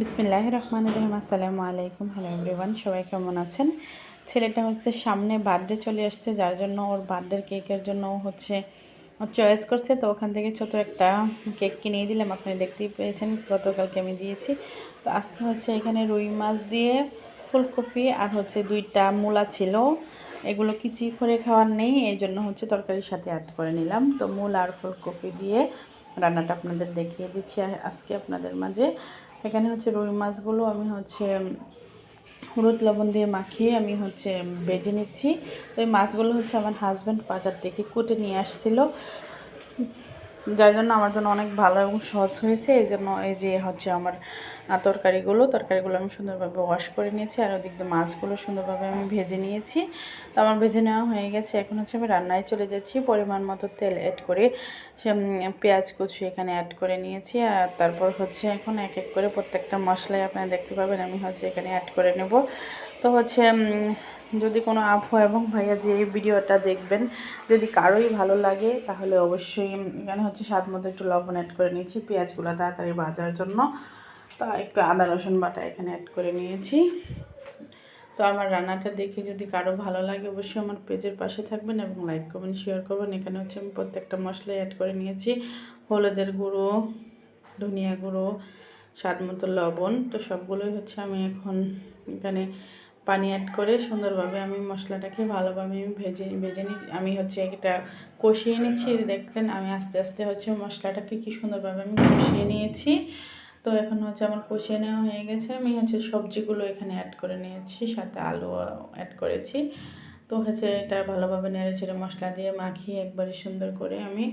বিসমিল্লাহ রহমান রহিম, আসসালামু আলাইকুম। হ্যালো এভরিওয়ান সবাই কেমন আছেন? ছেলেটা হচ্ছে সামনে বার্থডে চলে আসছে, যার জন্য ওর বার্থডের কেকের জন্য হচ্ছে চয়েস করছে। তো ওখান থেকে ছোট একটা কেক কিনে দিলাম, আপনি দেখতেই পেয়েছেন, গতকালকে আমি দিয়েছি। তো আজকে হচ্ছে এখানে রুই মাছ দিয়ে ফুলকপি আর হচ্ছে দুইটা মূলা ছিল। এগুলো কিচি করে খাওয়ার নেই, এই জন্য হচ্ছে তরকারির সাথে অ্যাড করে নিলাম। তো মূলা আর ফুলকপি দিয়ে রান্নাটা আপনাদের দেখিয়ে দিচ্ছি আজকে আপনাদের মাঝে। এখানে হচ্ছে রুই মাছগুলো আমি হচ্ছে, হলুদ লবণ দিয়ে মাখিয়ে আমি হচ্ছে বেজে নিচ্ছি। তো এই মাছগুলো হচ্ছে আমার হাজব্যান্ড বাজার থেকে কুটে নিয়ে আসছিল। যার জন্য আমার জন্য অনেক ভালো এবং সহজ হয়েছে। এই জন্য এই যে হচ্ছে আমার তরকারিগুলো তরকারিগুলো আমি সুন্দরভাবে ওয়াশ করে নিয়েছি আর ওদিক দিয়ে মাছগুলো সুন্দরভাবে আমি ভেজে নিয়েছি। তো আমার ভেজে নেওয়া হয়ে গেছে। এখন হচ্ছে আমি রান্নায় চলে যাচ্ছি। পরিমাণ মতো তেল অ্যাড করে সে পেঁয়াজ কুচি এখানে অ্যাড করে নিয়েছি। আর তারপর হচ্ছে এখন এক এক করে প্রত্যেকটা মশলাই আপনারা দেখতে পাবেন আমি হচ্ছে এখানে অ্যাড করে নেব। তো হচ্ছে যদি কোনো আফু এবং ভাইয়া যে ভিডিওটা দেখবেন, যদি কারোই ভালো লাগে, তাহলে অবশ্যই এখানে হচ্ছে স্বাদ মতো একটু লবণ অ্যাড করে নিয়েছি পেঁয়াজগুলো তাড়াতাড়ি ভাজার জন্য। তো একটু আদা, রসুন বাটা এখানে অ্যাড করে নিয়েছি। তো আমার রান্নাটা দেখে যদি কারও ভালো লাগে, অবশ্যই আমার পেজের পাশে থাকবেন এবং লাইক করবেন শেয়ার করবেন। এখানে হচ্ছে আমি প্রত্যেকটা মশলাই অ্যাড করে নিয়েছি। হলুদের গুঁড়ো, ধনিয়া গুঁড়ো, স্বাদ মতো লবণ, তো সবগুলোই হচ্ছে আমি এখন এখানে পানি অ্যাড করে সুন্দরভাবে আমি মশলাটাকে ভালোভাবে আমি ভেজে ভেজে নিই আমি হচ্ছে এটা কষিয়ে নিচ্ছি। দেখতেন আমি আস্তে আস্তে হচ্ছে মশলাটাকে কি সুন্দরভাবে আমি কষিয়ে নিয়েছি। তো এখন হচ্ছে আমার কষিয়ে নেওয়া হয়ে গেছে। আমি হচ্ছে সবজিগুলো এখানে অ্যাড করে নিয়েছি, সাথে আলু অ্যাড করেছি। তো হচ্ছে এটা ভালোভাবে নেড়ে ছেড়ে মশলা দিয়ে মাখিয়ে একবারে সুন্দর করে আমি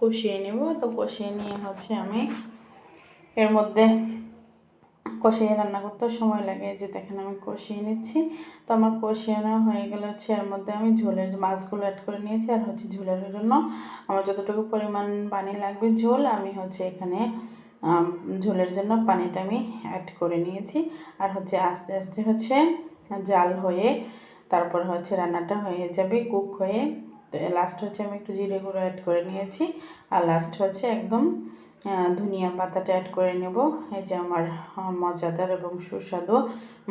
কষিয়ে নেব। তো কষিয়ে নিয়ে হচ্ছে আমি এর মধ্যে কষিয়ে রান্না করতেও সময় লাগে। যে দেখেন আমি কষিয়ে নিচ্ছি। তো আমার কষিয়ে নেওয়া হয়ে গেলে হচ্ছে এর মধ্যে আমি ঝোলের মাছগুলো অ্যাড করে নিয়েছি। আর হচ্ছে ঝোলের জন্য আমার যতটুকু পরিমাণ পানি লাগবে ঝোল, আমি হচ্ছে এখানে ঝোলের জন্য পানিটা আমি অ্যাড করে নিয়েছি। আর হচ্ছে আস্তে আস্তে হচ্ছে জাল হয়ে তারপর হচ্ছে রান্নাটা হয়ে যাবে কুক হয়ে। তো লাস্ট হচ্ছে আমি একটু জিরে গুঁড়ো অ্যাড করে নিয়েছি। আর লাস্ট হচ্ছে একদম ধনিয়া পাতাটা অ্যাড করে নেব। এই যে আমার মজাদার এবং সুস্বাদু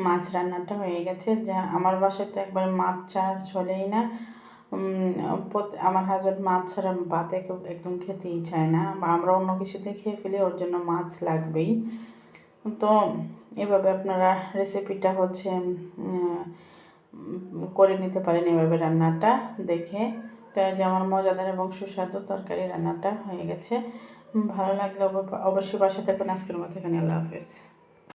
মাছ রান্নাটা হয়ে গেছে। যা, আমার বাসায় তো একবার মাছ চাষ চলেই না আমার হাজব্যান্ড মাছ ছাড়া ভাত একদম খেতেই চায় না। বা আমরা অন্য কিছুতে খেয়ে ফেলি, ওর জন্য মাছ লাগবেই। তো এভাবে আপনারা রেসিপিটা হচ্ছে করে নিতে পারেন এভাবে রান্নাটা দেখে। তো যে আমার মজাদার এবং সুস্বাদু তরকারি রান্নাটা হয়ে গেছে। ভালো লাগলে অবশ্যই বাসা থাকবেন। আজকের মতো এখানে, আল্লাহ হাফেজ।